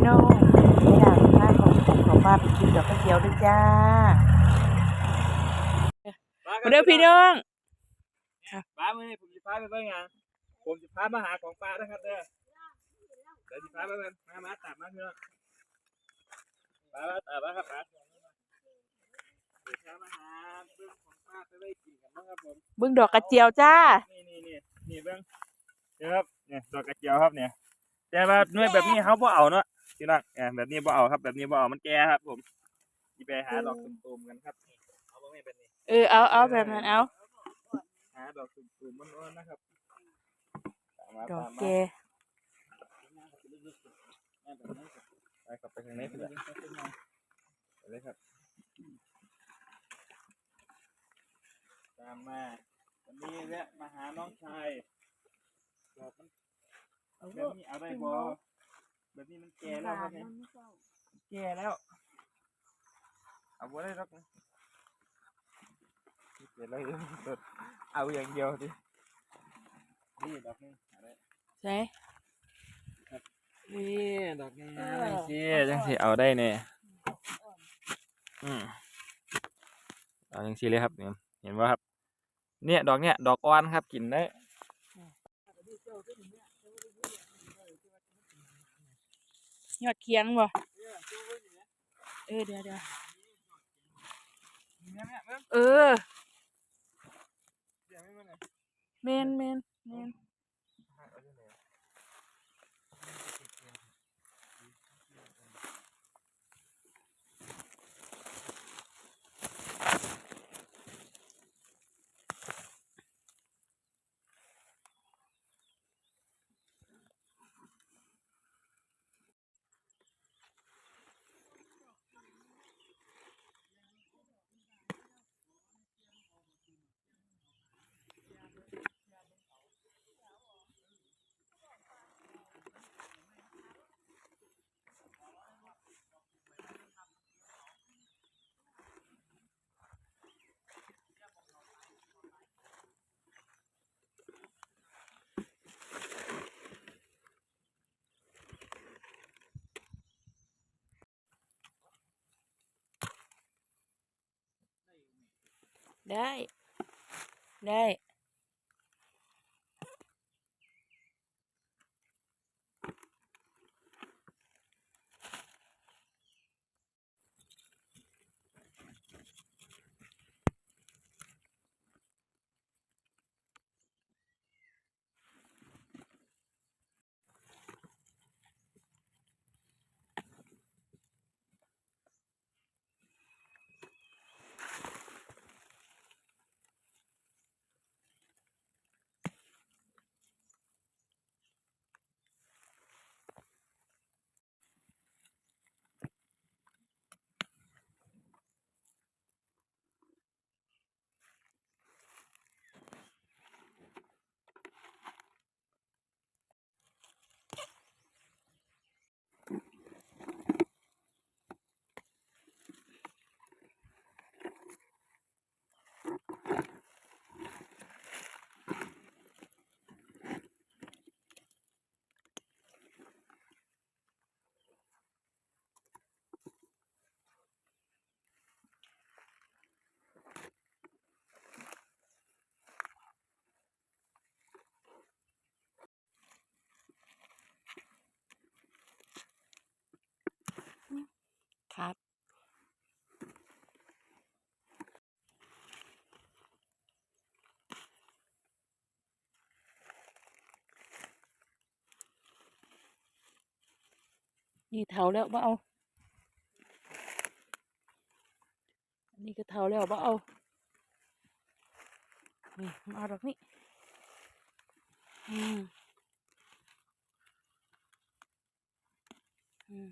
พี่น้องไม่ด่าลูกค้าของผมขอป้าไปกินดอกกระเจียวด้วยจ้ามาเด้อพี่น้องป้ามื่อนี้ผมจะพาไปเบิ่งหยังผมจะพามาหาของป้านะครับเด้อเดี๋ยวจะพาไปเบิ่งมามาตามมาพี่น้องป้ามาตามมาครับป้าเดี๋ยวพามาหาเบิ่งของป้าไปไว้กินกันนะครับผมเบิ่งดอกกระเจียวจ้า นี่นี่นี่นี่เบิ่งเดี๋ยวครับเนี่ยดอกกระเจียวครับเนี่ยแต่ว่าหน่วยแบบนี้เขาบ่เอาเนาะ พี่น้องเนี่ยแบบนี้บ่เอาครับ แบบนี้บ่เอามันแก่ครับ ผมจะไปหาดอกตุ่มๆกันครับเอาบ่แม่นแบบนี้เออเอาเอาแบบนั้นเอา หาดอกตุ่มๆมันๆนะครับตามมาดอกตามมาแกไปกลับไปทางนี้ไปเลยไปเลยครับตามมาวันนี้แวะมาหาน้องชายบอกมันแบบนี้เอาได้บอ แบบนี้มันแก่แล้วครับเนี่ยแก่แล้ว เอาบ่ได้หรอกนะแก่แล้วเอาอย่างเดียวดินี่ดอกนี้เอาได้ใช่นี่ดอกนี้จังสิจังสิเอาได้เนี่ยอืมเอาจังสิเลยครับเนี่ยเห็นว่าครับ เนี่ยดอกเนี่ย ดอกอ่อนครับกินได้ ยอดเคียงบ่เออเดี๋ยวเดี๋ยวเออเมนเมนเมน ได้ ได้ นี่เท่าแล้วบ่เอาอันนี้ก็เท่าแล้วบ่เอานี่มาเอาดอกนี้อืมอืม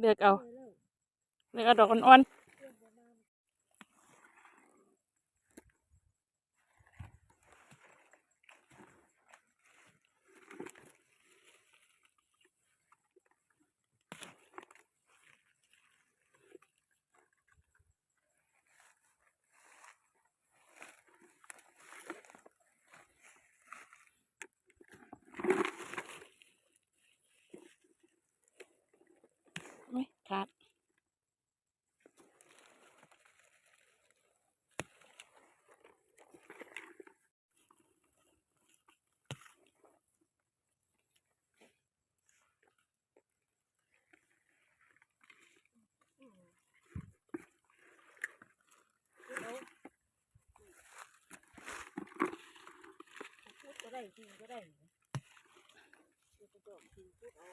เลือกเอา เลือกเอาดอกอ่อนจ ริงก็ได้กระโดดทิ้งปุ๊บเอา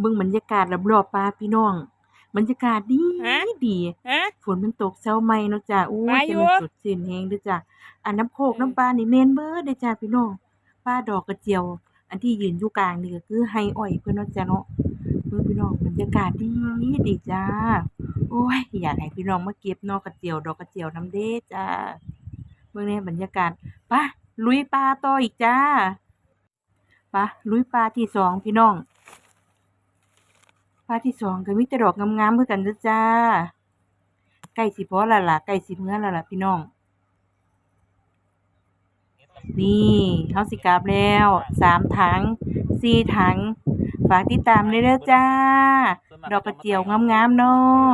เบิ่งบรรยากาศรอบๆป่าพี่น้อง บรรยากาศดีฮะ ดีฮะ ฝนมันตกเช้าใหม่เนาะจ้ะโอ้มายอยู่ จะมันสดชื่นแฮงเด้อจ้ะอันน้ำโคกเออน้ำปลานี่แม่นเบิดเด้อจ้ะพี่น้องป้าดอกกระเจียว อันที่ยืนอยู่กลางนี่ก็คือไฮอ้อยเพิ่นเนาะจ้ะเนาะเบิ่งพี่น้องบรรยากาศดีดีจ้า โอ้ยอยากให้พี่น้องมาเก็บเนาะกระเจียวดอกกระเจียวนำเด้จ้าเบิ่งแน่บรรยากาศไปลุยป่าต่ออีกจ้าไปลุยป่าที่สองพี่น้อง พาที่สองก็มีแต่ดอกงามๆเพื่อกันจ้าใกล้สิพอละล่ะใกล้สิเมื่อละล่ะพี่น้อง นี่เขาสิกราบแล้วสามถังสี่ถัง ฝากติดตามเลยเด้อจ้า ดอกกระเจียวงามๆเนาะ